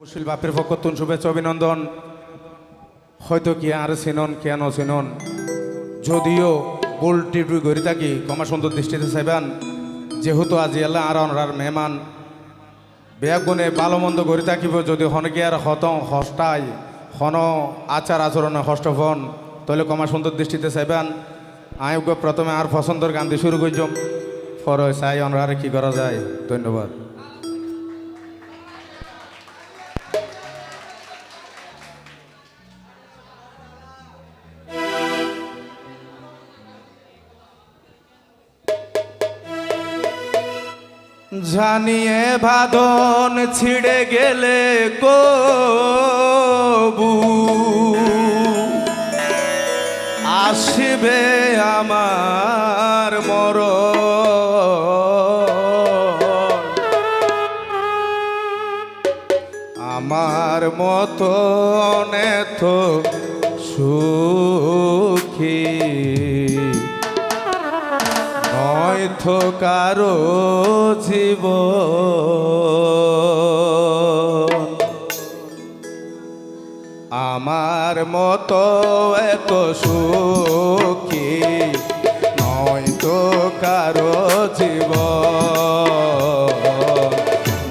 সুশীল বাপের পক্ষ তুন শুভেচ্ছা, অভিনন্দন। হয়তো কি আর চিনন কেন চিনন যদিও গোলটি টুই ঘুরি থাকি কমা সুন্দর দৃষ্টিতে চাইবেন। যেহেতু আজি এলা আর অনরার মেহমান বেয়া গুণে ভালো মন্দ ঘুরি থাকিব, যদি হনকে আর হত হস্তায় হন আচার আচরণে হস্তফন তাহলে কমা সুন্দর দৃষ্টিতে চাইবেন। আয়োগ প্রথমে আর পছন্দর গান দিয়ে শুরু করছম পরে চাই অনরারে কি করা যায়। ধন্যবাদ। জানিয়ে ভাদন ছিড়ে গেলে কবু। আসবে আমার মর আমার মতো নেত সুখী। নয়তো কারও জীব আমার মতো এত সুখী নয়তো কারও জীব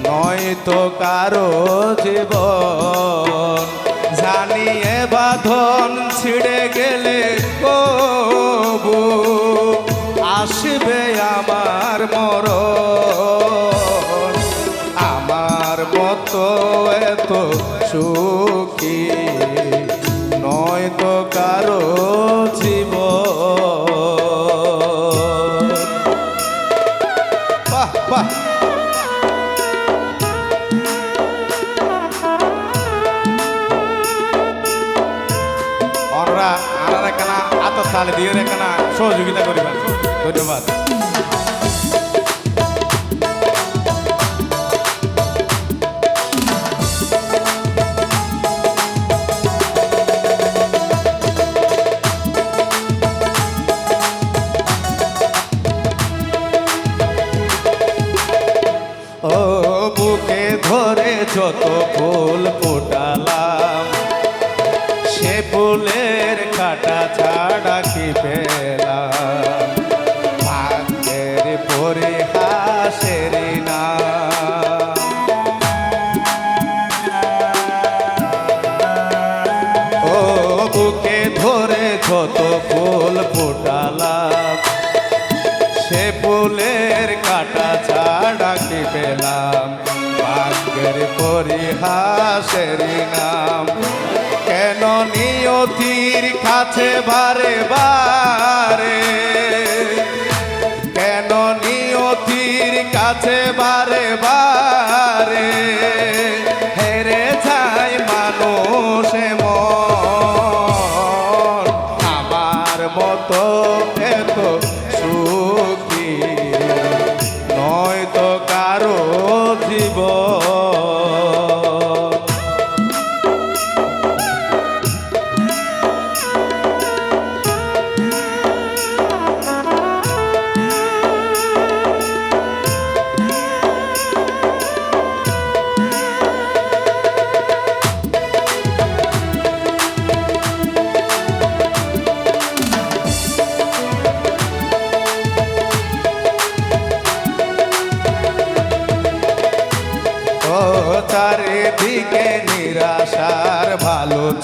নয়তো কারও জীব জানিয়ে বাঁধন ছিঁড়ে গেলে কবু। আসবে আমার মর আমার মতো এত সুখী নয়তো কারও জীব বাহ বাহ। আনার একখানা আতর তালে দিয়ে একখানা সহযোগিতা করিবেন। ধন্যবাদ। ধরে যত ফুল ফোটালাম সে ফুলের কাটা ছাড়া কি পেলাম পরে হাসের ধরে যত ফুল ফোটালাম, সে ফুলের কাটা ছাড়া কি পেলাম ভাগ্যের পরিহাসের নাম। কেন নিয়তির কাছে বারে বারে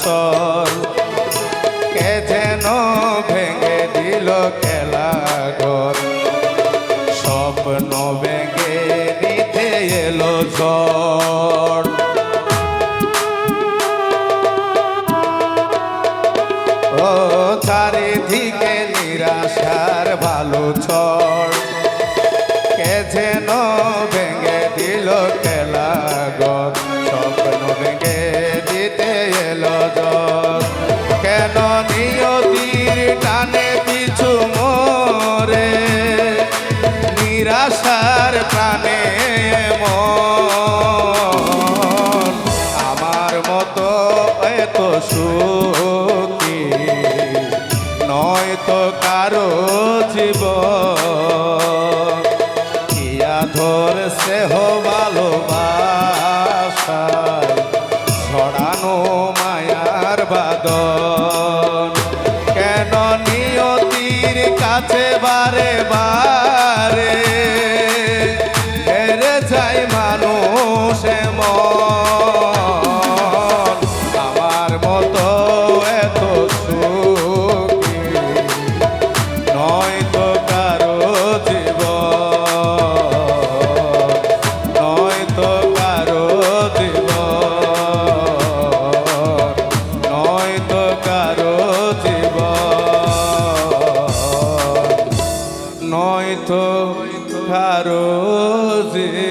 চল। কে যেন ভেঙে দিল খেলা ঘর। স্বপ্ন ভেঙে নিতে এলো ঝড়। ও চারিদিকে নিরাশার ভালো ছড় আমার প্রাণে মন আমার মতো এত সুখী নয় তো কারও জীব কিয়া ধরছে হো ভালোবাসায় ছড়ানো মায়ার বাদল harose